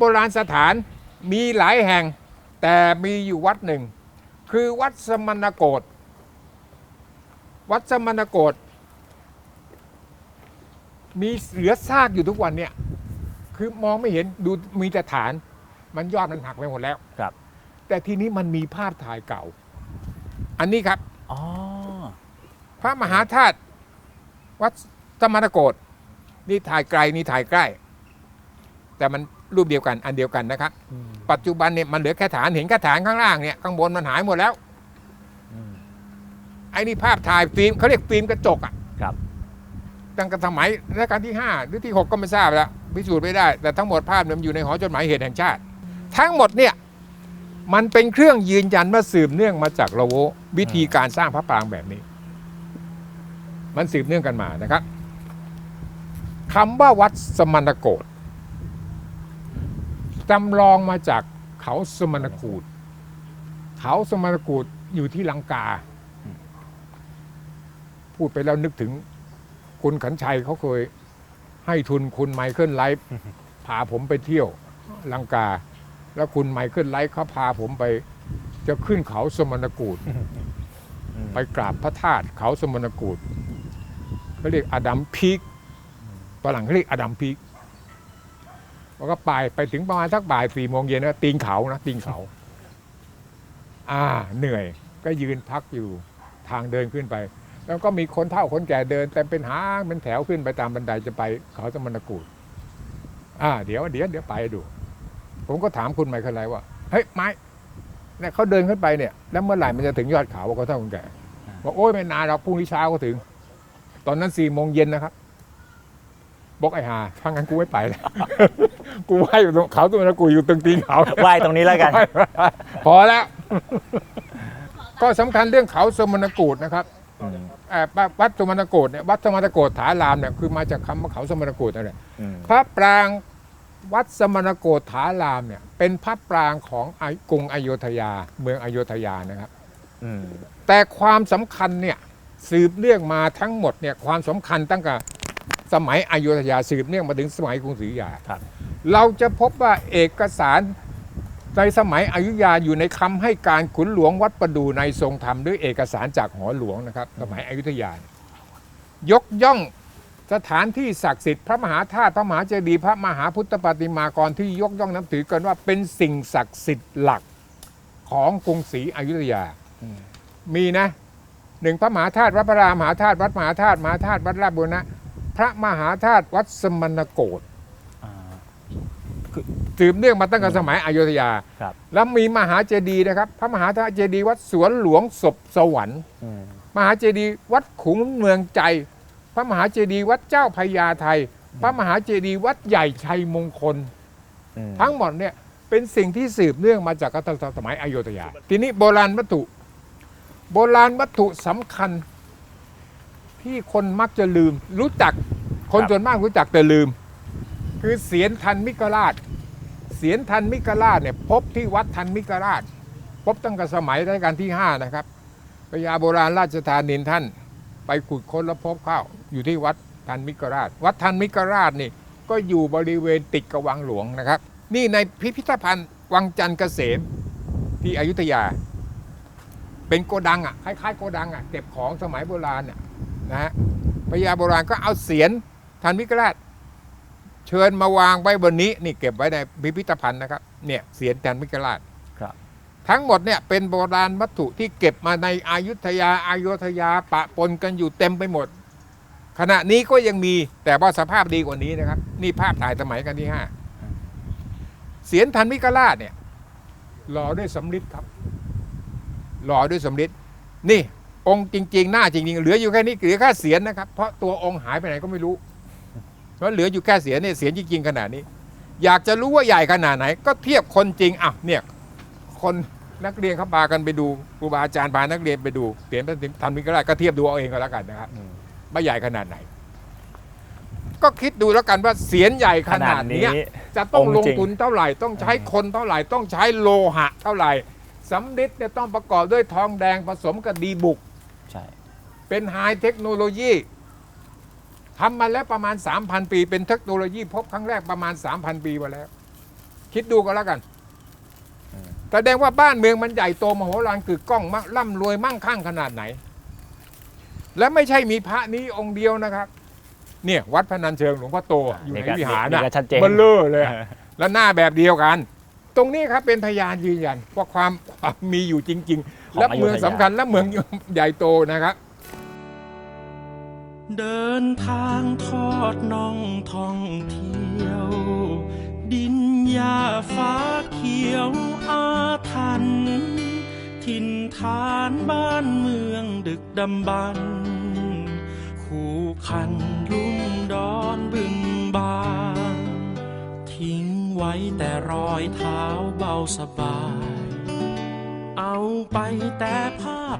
โบราณสถานมีหลายแห่งแต่มีอยู่วัดหนึ่ง คือวัดสมณโกฏวัดสมณโกฏมีเหลือซากอยู่ทุกวันเนี่ยคือมองไม่เห็นดูมีแต่ฐาน มันยอดมันหักไปหมดแล้วครับ แต่ทีนี้มันมีภาพถ่ายเก่า อันนี้ครับอ๋อพระมหาธาตุวัดสมณโกฏนี่ถ่ายไกลนี่ถ่ายใกล้ แต่มัน รูปเดียวกันอันเดียวกันนะครับอืมปัจจุบันเนี่ยมันเหลือแค่ฐานเห็นแค่ฐานข้างล่างเนี่ยข้างบนมันหายหมดแล้วอืมไอ้นี่ภาพถ่ายฟิล์มเขาเรียกฟิล์มกระจกอะครับตั้งแต่สมัยรัชกาลที่ 5 หรือที่ 6 ก็ไม่ทราบแล้วพิสูจน์ไม่ได้ แต่ทั้งหมดภาพเนี่ยมันอยู่ในหอจดหมายเหตุแห่งชาติ ทั้งหมดเนี่ยมันเป็นเครื่องยืนยันว่าสืบเนื่องมาจากละโววิธีการสร้างพระปรางแบบนี้ มันสืบเนื่องกันมานะครับคำว่าวัดสมณโกฏ จำลองมาจากเขาสมณกูฏเขาสมณกูฏอยู่ที่ลังกา พูดไปแล้วนึกถึงคุณขันชัยเขาเคยให้ทุนคุณไมเคิลไลฟ์พาผมไปเที่ยวลังกา แล้วคุณไมเคิลไลฟ์เขาพาผมไป จะขึ้นเขาสมณกูฏอืมไปกราบพระธาตุเขาสมณกูฏเขาเรียกอดัมพีกฝรั่งเขาเรียกอดัมพีก แล้วก็ไปไปถึงประมาณสักบ่ายสี่โมงเย็นนะตีนเขานะตีนเขา อ่าเหนื่อยก็ยืนพักอยู่ทางเดินขึ้นไป แล้วก็มีคนเฒ่าคนแก่เดิน แต่เป็นหางเป็นแถวขึ้นไปตามบันไดจะไปเขาสมณกูฏอ่า เดี๋ยวเดี๋ยวเดี๋ยวไปดู ผมก็ถามคุณไมเคิลไลฟ์ว่าเฮ้ยไม้เนี่ยเขาเดินขึ้นไปเนี่ย แล้วเมื่อไหร่มันจะถึงยอดเขาว่าเขาเท่าคนแก่บอกโอ้ยไม่นานหรอกพรุ่งนี้เช้าก็ถึง ตอนนั้นสี่โมงเย็นนะครับบอกไอ้หาถ้างั้นกูไม่ไปแล้ว กูไหวอยู่ตรงเขาตัวนั้นกูอยู่ตรงตีนเขาไหว้ตรงนี้แล้วกัน พอแล้ว ก็สำคัญเรื่องเขาสมณกูฏนะครับอืมเอ่อวัดสมณโกฏเนี่ยวัดสมณโกฏฐารามเนี่ยคือมาจากคำว่าเขาสมณโกฏนั่นแหละอืมพระปรางวัดสมณโกฏฐารามเนี่ย เป็นพระปรางของไอกรุงอโยธยา เมืองอโยธยานะครับ อืมแต่ความสำคัญเนี่ยสืบเนื่องมาทั้งหมดเนี่ยความสำคัญตั้งแต่สมัยอโยธยาสืบเนื่องมาถึงสมัยกรุงศรีอยุธยาครับ เราจะพบว่าเอกสารในสมัยอยุธยาอยู่ในคำให้การขุนหลวงวัดประดูในทรงธรรมด้วยเอกสารจากหอหลวงนะครับ สมัยอยุธยา ยกย่องสถานที่ศักดิ์สิทธิ์พระมหาธาตุพระมหาเจดีย์พระมหาพุทธปฏิมากรที่ยกย่องนับถือกันว่าเป็นสิ่งศักดิ์สิทธิ์หลักของกรุงศรีอยุธยาอืมมีนะหนึ่งพระมหาธาตุวัดพระรามหาธาตุวัดมหาธาตุมหาธาตุวัดราชบุรณะพระมหาธาตุวัดสมณโกฏอ่า สืบเนื่องมาตั้งแต่สมัยอยุธยา ครับ แล้วมีมหาเจดีย์นะครับ พระมหาเจดีย์วัดสวนหลวงศพสวรรค์ อืมมหาเจดีย์วัดขุงเมืองใจ พระมหาเจดีย์วัดเจ้าพญาไทพระมหาเจดีย์วัดใหญ่ชัยมงคล อืมทั้งหมดเนี่ยเป็นสิ่งที่สืบเนื่องมาจากรัชสมัยอยุธยา ทีนี้โบราณวัตถุ โบราณวัตถุสำคัญ ที่คนมักจะลืม รู้จักคนส่วนมากรู้จักแต่ลืม คือเสียนทันมิกราช เสียนทันมิกราชเนี่ยพบที่วัดทันมิกราช พบตั้งแต่สมัยรัชกาลที่ 5 นะครับพระยาโบราณราชธานินท่าน ไปขุดค้นแล้วพบเข้าอยู่ที่วัดทันมิกราช วัดทันมิกราชนี่ก็อยู่บริเวณติดกับวังหลวงนะครับ นี่ในพิพิธภัณฑ์วังจันทร์เกษมที่อยุธยา เป็นโกดังอะคล้ายๆโกดังอะเก็บของสมัยโบราณน่ะนะฮะพระยาโบราณก็เอาเสียนทันมิกราช เชิญมาวางไว้บนนี้นี่เก็บไว้ในพิพิธภัณฑ์นะครับเนี่ยเสียนทันมิกราชครับ ทั้งหมดเนี่ยเป็นโบราณวัตถุที่เก็บมาในอายุทยาอายุทยาปะปนกันอยู่เต็มไปหมด ขณะนี้ก็ยังมีแต่ว่าสภาพดีกว่านี้นะครับ นี่ภาพถ่ายสมัยกันที่ห้าเสียนทันมิกราชเนี่ยหล่อด้วยสำริดครับหล่อด้วยสำริดนี่องค์จริง ๆ หน้าจริงๆเหลืออยู่แค่นี้เหลือแค่เสียนนะครับ เพราะตัวองค์หายไปไหนก็ไม่รู้ เพราะเหลืออยู่แค่เสียนเนี่ยเสียนจริงๆขนาดนี้ อยากจะรู้ว่าใหญ่ขนาดไหน ก็เทียบคนจริงอะเนี่ยคนนักเรียนเขาพากันไปดูครูบาอาจารย์พานักเรียนไปดูเสียนทันมิกราชก็เทียบดูเอาเองก็แล้วกันนะครับอืมว่าใหญ่ขนาดไหน ก็คิดดูแล้วกันว่าเสียนใหญ่ขนาดเนี้ยจะต้องลงทุนเท่าไหร่ ต้องใช้คนเท่าไหร่ ต้องใช้โลหะ เท่าไหร่สำริดเนี่ยต้องประกอบด้วยทองแดงผสมกับดีบุก ใช่ เป็นไฮเทคโนโลยี ทำมาแล้วประมาณ 3,000 ปี เป็นเทคโนโลยีพบครั้งแรกประมาณ 3,000 ปีมาแล้ว คิดดูก็แล้วกันแสดงว่าบ้านเมืองมันใหญ่โตมโหฬารกึกก้องมากร่ำรวยมั่งคั่งขนาดไหน และไม่ใช่มีพระนี้องค์เดียวนะครับ เนี่ย วัดพนัญเชิงหลวงพ่อโตอยู่ในนี่ก็วิหารนี่น่ะก็ชัดเจนเบลเลอร์เลยอะและหน้าแบบเดียวกัน ตรงนี้ครับเป็นพยานยืนยันว่าความความมีอยู่จริงๆของและเมืองอยุธยาสำคัญและเมืองใหญ่โตนะครับ เดินทางทอดน่องท่องเที่ยว ดินหญ้าฟ้าเขียวอาถรรพ์ถิ่นฐานบ้านเมืองดึกดำบรรพ์คู่คันลุ่มดอนบึงบานทิ้งไว้แต่รอยเท้าเบาสบาย เอาไปแต่ภาพ